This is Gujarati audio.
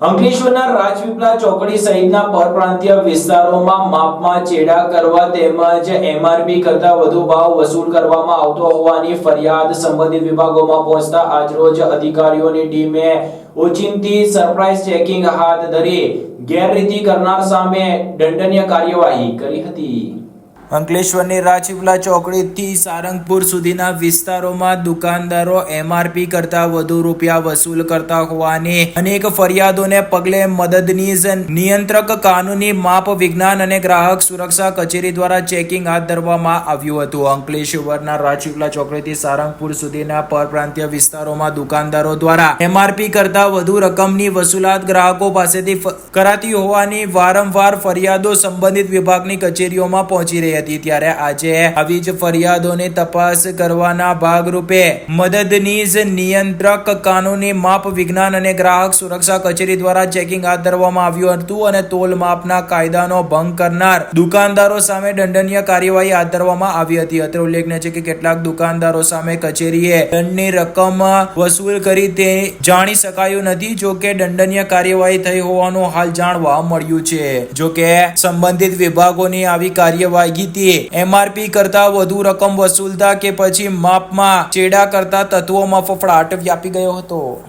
અંકલેશ્વરના રાજપીપળા ચોકડી સહિતના પરપ્રાંતીય વિસ્તારોમાં માપમાં ચેડા કરવા તેમજ એમઆરપી કરતા વધુ ભાવ વસૂલ કરવામાં આવતો હોવાની ફરિયાદ સંબંધિત વિભાગોમાં પહોંચતા આજરોજ અધિકારીઓની ટીમે ઓચિંતી સરપ્રાઇઝ ચેકિંગ હાથ ધરી ગેરરીતિ કરનાર સામે દંડનીય કાર્યવાહી કરી હતી. અંકલેશ્વરની રાજપીપલા ચોકડીથી સારંગપુર સુધીના વિસ્તારોમાં દુકાનદારો એમઆરપી કરતા વધુ રૂપિયા વસૂલ કરતા હોવાની અનેક ફરિયાદોને પગલે મદદનીશ નિયંત્રક કાનૂની માપ વિજ્ઞાન અને ગ્રાહક સુરક્ષા કચેરી દ્વારા ચેકિંગ હાથ ધરવામાં આવ્યું હતું. અંકલેશ્વરના રાજપીપલા ચોકડીથી સારંગપુર સુધીના પરપ્રાંતીય વિસ્તારોમાં દુકાનદારો દ્વારા એમઆરપી કરતા વધુ રકમની વસૂલાત ગ્રાહકો પાસેથી કરાતી હોવાની વારંવાર ફરિયાદો સંબંધિત વિભાગની કચેરીઓમાં પહોંચી રહી હતી ત્યારે આજે આવી જ ફરિયાદોની તપાસ કરવાના ભાગરૂપે મદદનીશ નિયંત્રક કાનૂની માપ વિજ્ઞાન અને ગ્રાહક સુરક્ષા કચેરી દ્વારા ચેકિંગ હાથ ધરવામાં આવ્યું હતું અને તોલ માપના કાયદાનો ભંગ કરનાર દુકાનદારો સામે દંડનીય કાર્યવાહી હાથ ધરવામાં આવી હતી. અત્રે ઉલ્લેખનીય છે કે કેટલાક દુકાનદારો સામે કચેરીએ દંડની રકમ વસૂલ કરી તે જાણી શકાયું નથી, જો કે દંડનીય કાર્યવાહી થઈ હોવાનું હાલ જાણવા મળ્યું છે. જો કે સંબંધિત વિભાગોની આવી કાર્યવાહીથી એમઆરપી કરતા વધુ રકમ વસૂલતા કે પછી માપમાં ચેડા કરતા તત્વોમાં ફફડાટ વ્યાપી ગયો હતો.